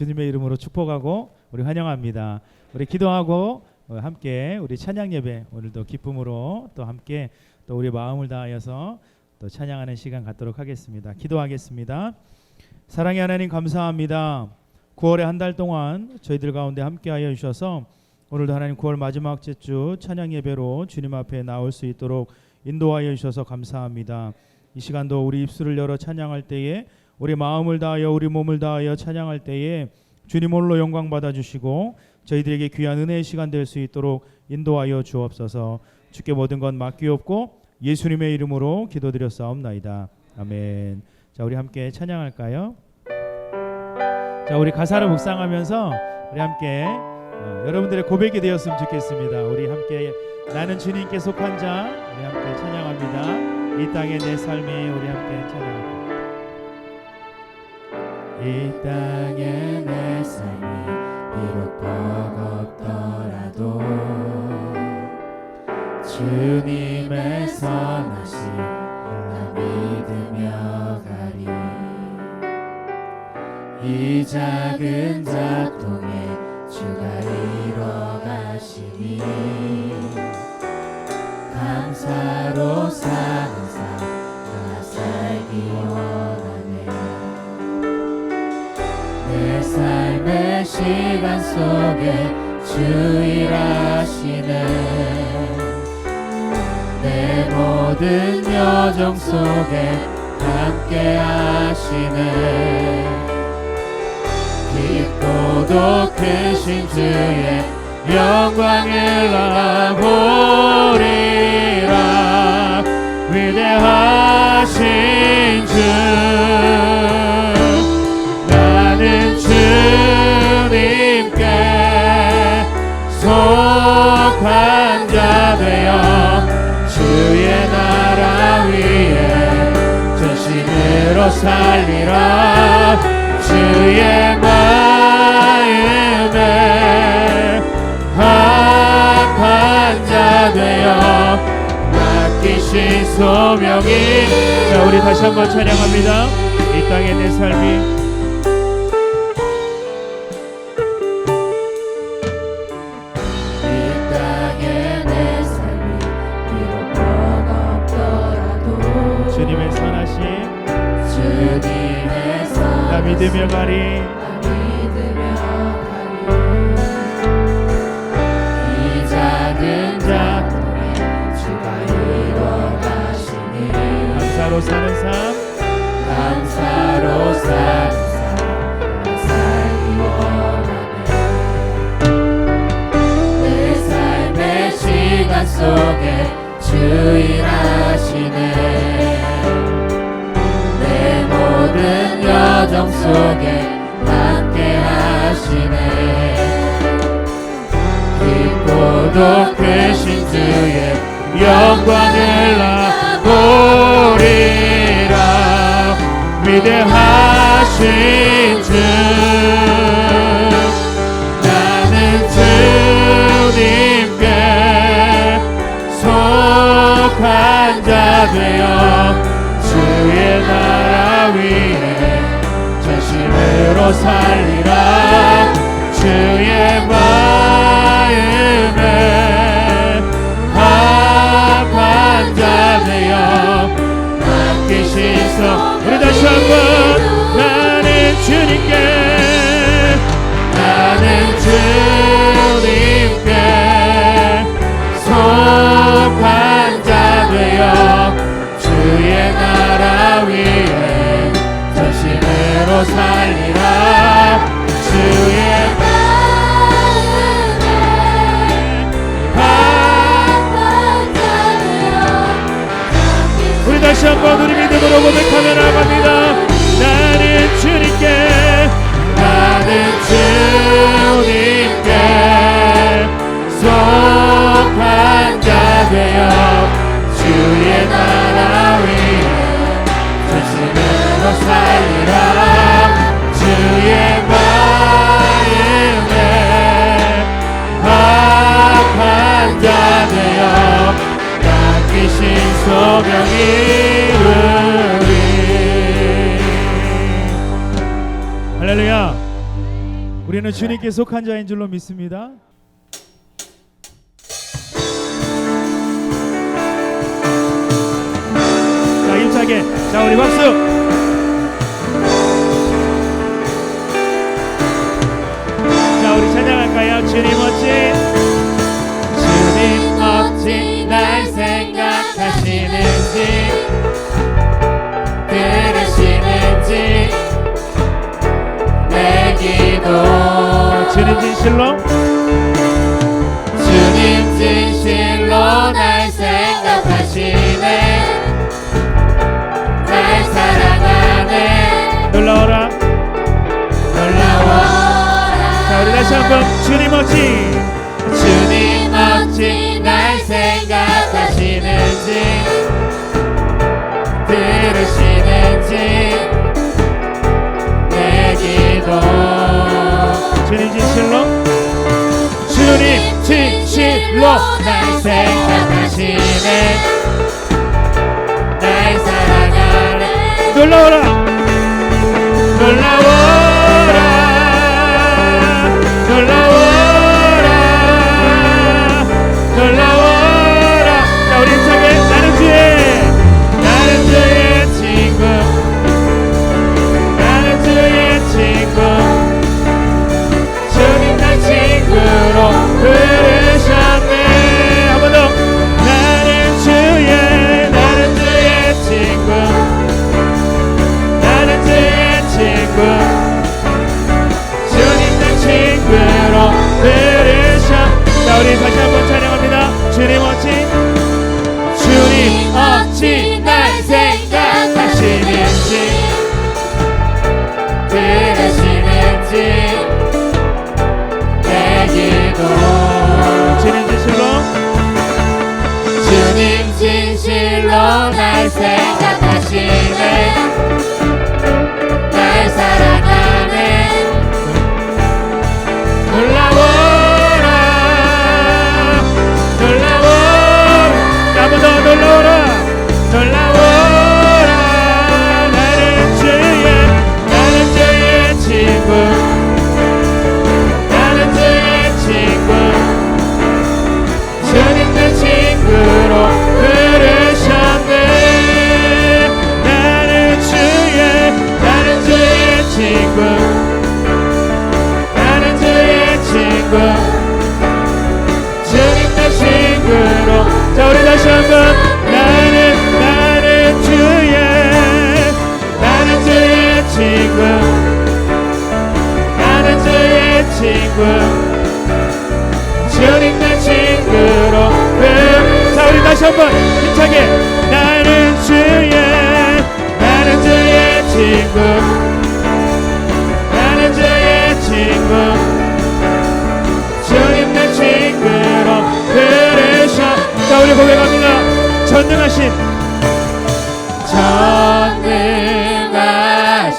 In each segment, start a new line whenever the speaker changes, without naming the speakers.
주님의 이름으로 축복하고 우리 환영합니다. 우리 기도하고 어, 함께 우리 찬양 예배 오늘도 기쁨으로 또 함께 또 우리 마음을 다하여서 또 찬양하는 시간 갖도록 하겠습니다. 기도하겠습니다. 사랑의 하나님 감사합니다. 9월의 한 달 동안 저희들 가운데 함께하여 주셔서 오늘도 하나님 9월 마지막 주 찬양 예배로 주님 앞에 나올 수 있도록 인도하여 주셔서 감사합니다. 이 시간도 우리 입술을 열어 찬양할 때에 우리 마음을 다하여 우리 몸을 다하여 찬양할 때에 주님 홀로 영광 받아 주시고 저희들에게 귀한 은혜의 시간 될 수 있도록 인도하여 주옵소서. 주께 모든 것 맡기옵고 예수님의 이름으로 기도드렸사옵나이다. 아멘. 자, 우리 함께 찬양할까요? 자, 우리 가사를 묵상하면서 우리 함께 어, 여러분들의 고백이 되었으면 좋겠습니다. 우리 함께 나는 주님께 속한 자 우리 함께 찬양합니다. 이 땅의 내 삶이 우리 함께 찬양합니다.
이 땅의 내 삶이 비록 버겁더라도 주님의 선하심 나 믿으며 가리. 이 작은 작동에 주가 이뤄 가시니 감사로 사 삶의 시간 속에 주 일하시네. 내 모든 여정 속에 함께 하시네. 깊고도 크신 주의 영광을 나보리라. 위대하신 주 살리라 주의 마음에 합한 자 되어 맡기신 소명이
자, 우리 다시 한번 찬양합니다. 이 땅의 내 삶이
이
믿으며 가리.
이 작은 작동에 주가 가시니.
감사로 사는 삶.
감사로 사는 삶. 삶의 시간 속에 주 일하시네 여정 속에 함께 하시네. 깊고도 크신 주의 영광을 나보리라. 위대하신 주 나는 주님께 속한 자 되어 살리라. 주의 마음에 합한 자 되어 맡기신 소 우리 다시 한번 나는 주님께 나는 주님께
할렐루야. 우리는 주님께 속한 자인 줄로 믿습니다. 자, 힘차게. 자, 우리 박수. 자, 우리 찬양할까요? 주님 멋진
주님 멋진 날 생각하시는지 기도.
주님 진실로?
주님 진실로 날 생각하시네. 날 사랑하네.
놀라워라.
놀라워라.
자, 우리 다시 한번 주님 멋진
주님 멋진 날 생각하시는지
주님 진실로?
주님 진실로 날 생각하시네. 날 사랑하네
놀라워라.
놀라워
진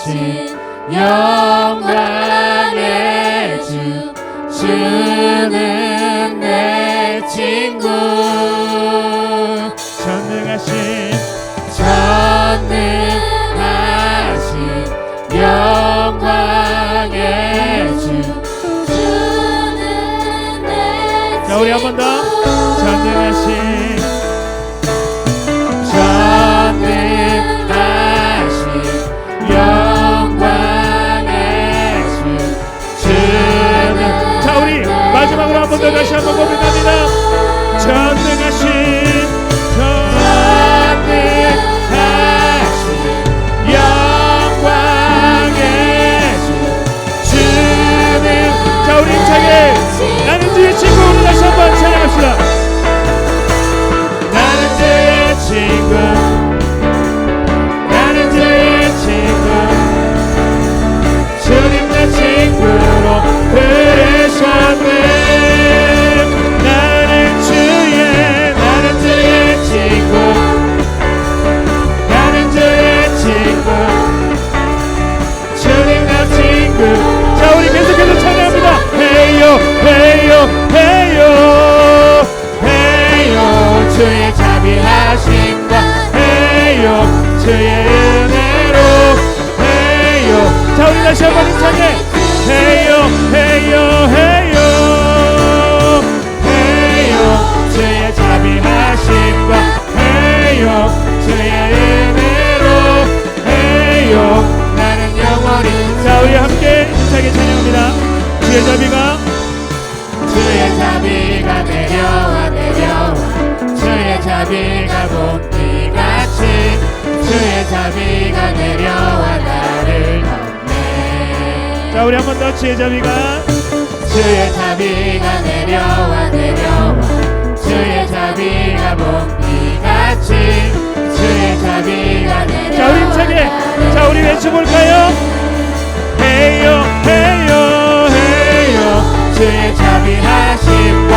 하신
영광의 주 주는 내 친구.
전능하신
전능하신 영광의 주 주는 내
자, 우리 한 번 더. 전능하신 더 다시 한번 고백합니다. 전능하신 나는 주 다시 한번 힘차게 우리 한 번 더 주의 자비가.
주의 자비가 내려와 내려와. 주의 자비가 봄비같이 주의 자비가 내려와
자 우리 힘차게 자 우리 외쳐볼까요? 해요 해요 해요.
주의 자비하심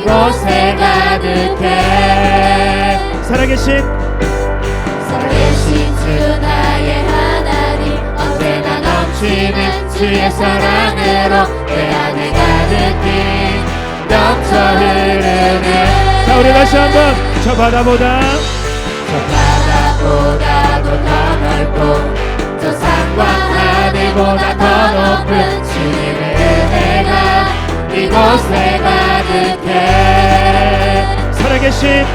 이곳에 가득해.
살아계신
살아계신 주 나의 하나님 언제나 넘치는 주의 사랑으로 내 안에 가득히 넘쳐 흐르는
자 우리 다시 한번 저 바다보다
저 바다보다도 더 넓고 저 산과 하늘보다 더 높은 주님의 이곳에 가득해.
살아계신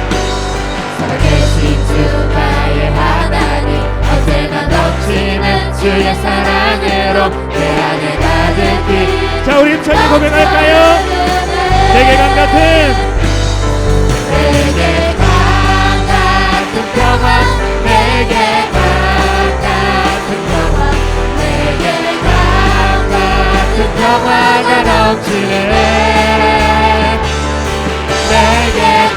살아계신 주 나의 하나님 언제나 넘치는 주의 사랑으로 내 안에 가득히
자 우리 힘차게 고백할까요? 내게 강 같은
평화가 넘치네 내게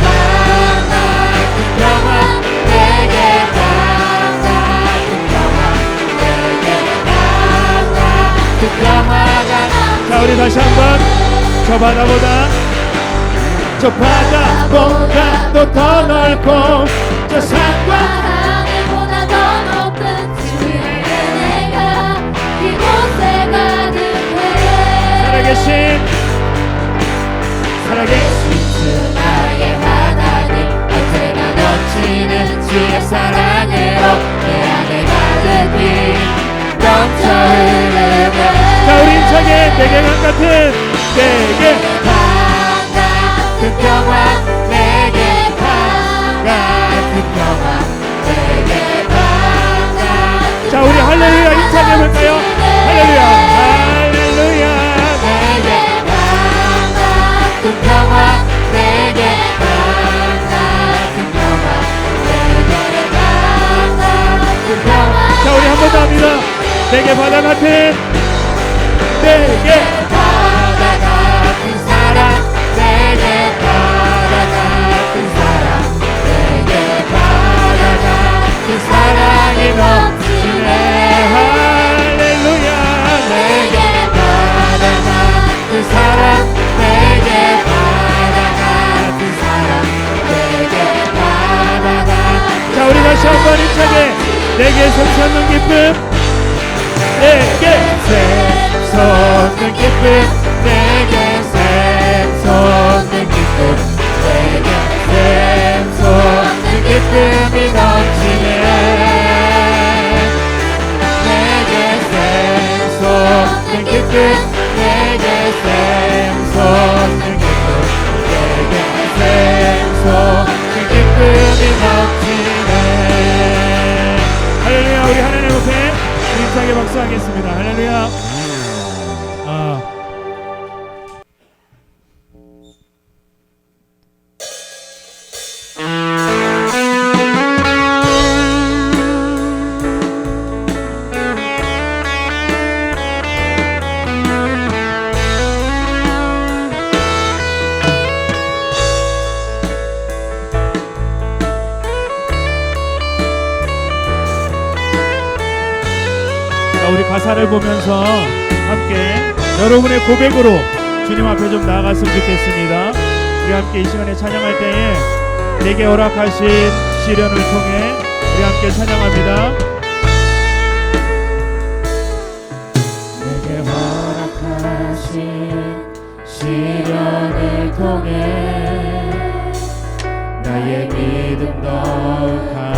우리 다시 한번 저 바다보다 저 바다보다 또 더 넓고 저 산과 살아계신 살아계신
주 나의 하나님 언제나 넘치는 주의 사랑으로 내 안에 가득히 넘쳐 흐르는
자 우리 힘차게 내게 강 같은 내게.
강 같은 평화 내게 강 같은 평화 내게 강 같은
자 우리 할렐루야 힘차게 해볼까요. 할렐루야
내게
바다 같은 내게
바다 같은 사랑 내게 바다 같은 사랑 내게 바다 같은 사랑이 넘치네
할렐루야
내게 바다 같은 사랑 내게 바다 같은 사랑 내게 바다 같은
자 우리 다시 한번 힘차게 내게 샘솟는 기쁨 내게
샘솟는 기쁨 내게 샘솟는 기쁨 내게 샘솟는 기쁨이 넘치네 내게 샘솟는 기쁨
힘차게 박수하겠습니다. 할렐루야 산을 보면서 함께 여러분의 고백으로 주님 앞에 좀 나아갔으면 좋겠습니다. 우리 함께 이 시간에 찬양할 때에 내게 허락하신 시련을 통해 우리 함께 찬양합니다.
시련을 통해 나의 믿음 더욱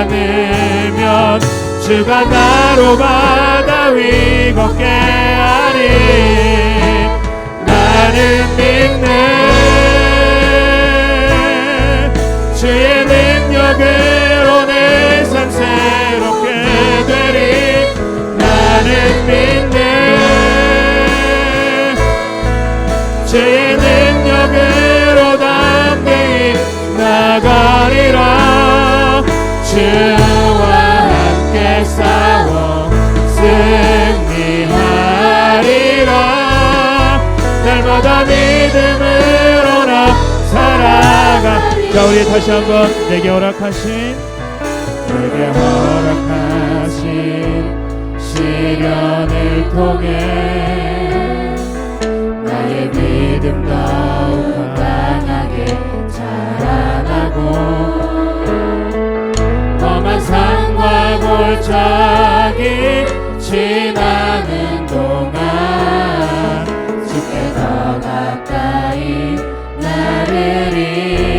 않으면 주가 나로 바다 위 걷게 하리. 나는 믿네. 주의 능력으로 내 삶 새롭게 되리. 나는 믿네. 주의 주와 함께 싸워 승리하리라. 날마다 믿음으로 나 살아가.
자 우리 다시 한번 내게 허락하신
내게 허락하신 시련을 통해 나의 믿음 더욱 강하게 자라나고 골짜기 지나는 동안 주께 더 가까이 나를 이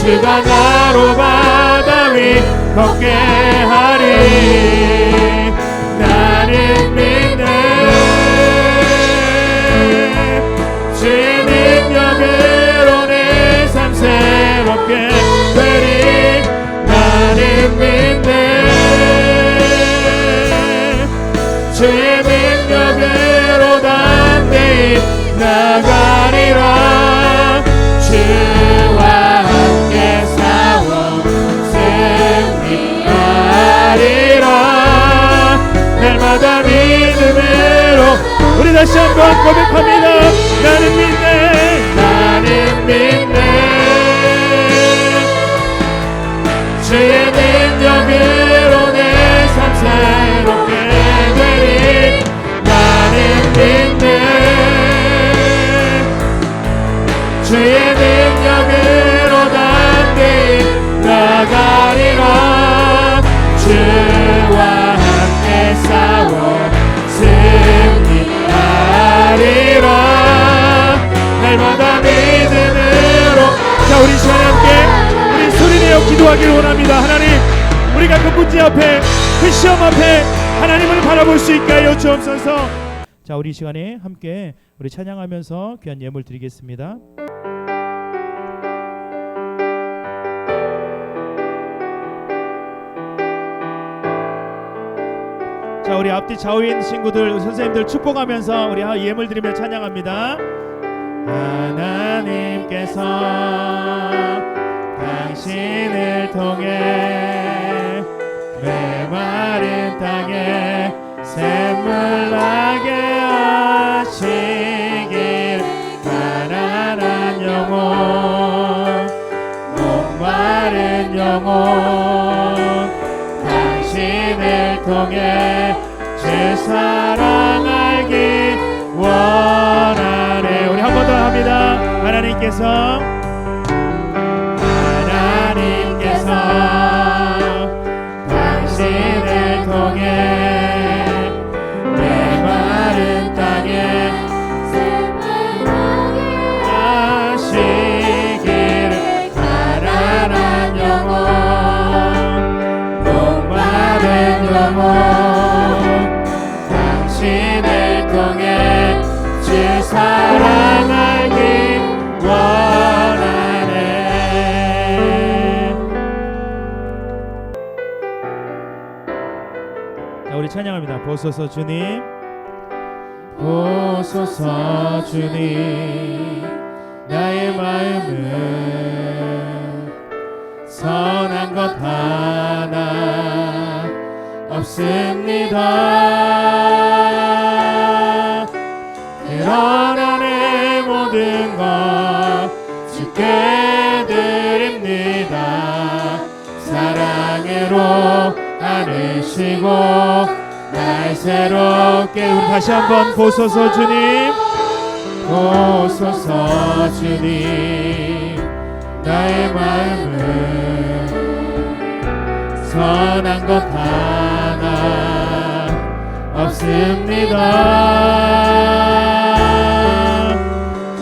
주가 나로 바다 위 걷게 하리
다시 한번 고백합니다. 나는 믿네.
나는 믿네 주의 능력으로 내 삶 새롭게 되리 나는 믿네 주의 능력으로 담대히 나가리라 승리하리라 날마다 믿음으로
자 우리 시간에 함께 우리 소리내어 기도하기를 원합니다. 하나님 우리가 그 문제 앞에 그 시험 앞에 하나님을 바라볼 수 있게 하여 주옵소서. 자 우리 이 시간에 함께 우리 찬양하면서 귀한 예물 드리겠습니다. 자 우리 앞뒤 좌우인 친구들 선생님들 축복하면서 우리 예물 드리며 찬양합니다. 하나님께서 당신을 통해 메마른 땅에 샘물 나게 하시길 가난한 영혼 목마른 영혼 통해 주 사랑 알기 원하네. 우리 한 번 더 합니다. 하나님께서 보소서 주님.
보소서 주님. 나의 마음은 선한 것 하나 없습니다. 그러나 내 모든 것 주께 드립니다. 사랑으로 안으시고 날 새롭게
우리 다시 한번 보소서 주님.
보소서 주님. 나의 마음은 선한 것 하나 없습니다.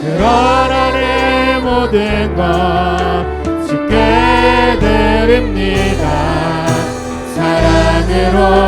그러나 내 모든 것 주께 드립니다. 사랑으로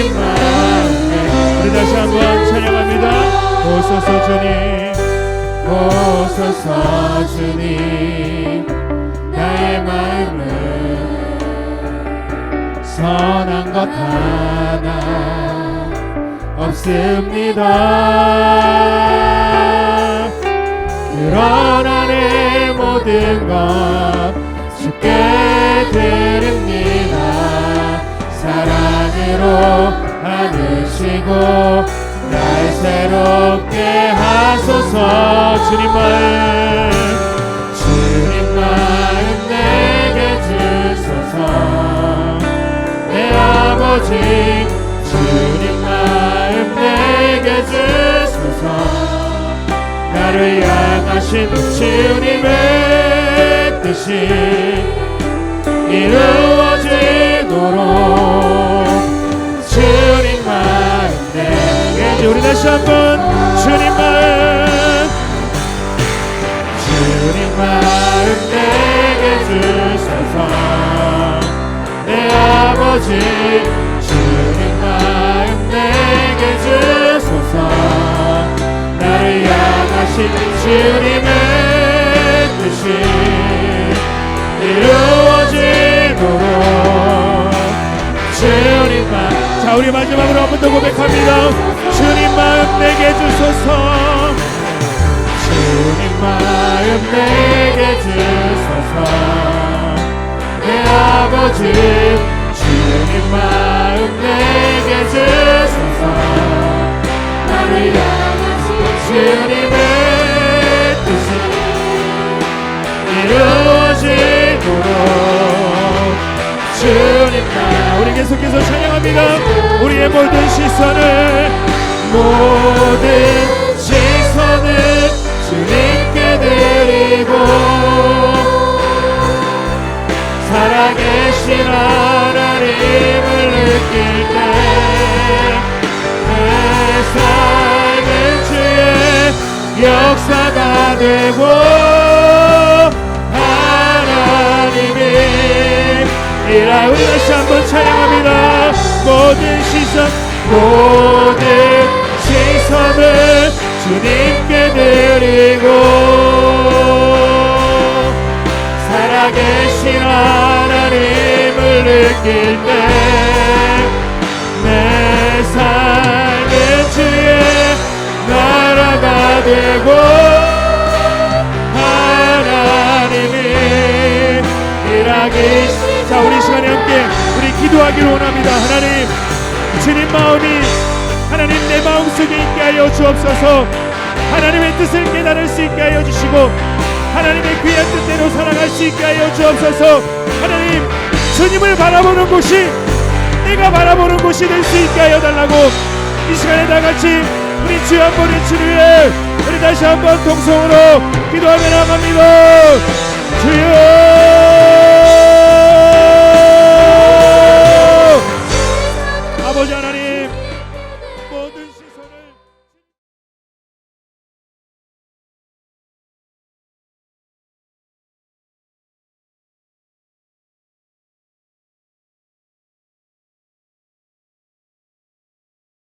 다시 한번 찬양합니다. 보소서 주님
보소서 주님. 나의 마음은 선한 것 하나 없습니다. 그러나 내 모든 것 주께 드립니다. 사랑으로 안으시고 날 새롭게 하소서. 주님 마음 주님 마음 내게 주소서. 내 아버지 주님 마음 내게 주소서. 나를 향하신 주님의 뜻이 이루어지도록
이제 우리 다시 한번 주님 마음
주님 마음 내게 주소서. 내 아버지 주님 마음 내게 주소서. 나를 향하신 주님의 뜻이 이루
자 우리 마지막으로 한 번 더 고백합니다. 주님 마음 내게 주소서.
주님 마음 내게 주소서. 내 아버지 주님 마음 내게 주소서. 나를 향하신 주님의 뜻이 이루어지도록 주님
우리 계속해서 찬양합니다. 우리의 모든 시선을
모든 시선을 주님께 드리고 살아계신 하나님을 느낄 때내 삶은 주의 역사가 되고
우리 다시 한번 찬양합니다. 모든 시선
모든 시선을 주님께 드리고 살아계신 하나님을 느낄 때내 삶은 주의 나라가 되고 하나님이 일하기
자 우리 시간에 함께 우리 기도하기를 원합니다. 하나님 주님 마음이 하나님 내 마음속에 있게 하여 주옵소서. 하나님의 뜻을 깨달을 수 있게 하여 주시고 하나님의 귀한 뜻대로 살아갈 수 있게 하여 주옵소서. 하나님 주님을 바라보는 곳이 내가 바라보는 곳이 될 수 있게 하여 달라고 이 시간에 다 같이 우리 주 한 번의 주를 위해 우리 다시 한번 동성으로 기도하며 나갑니다. 주여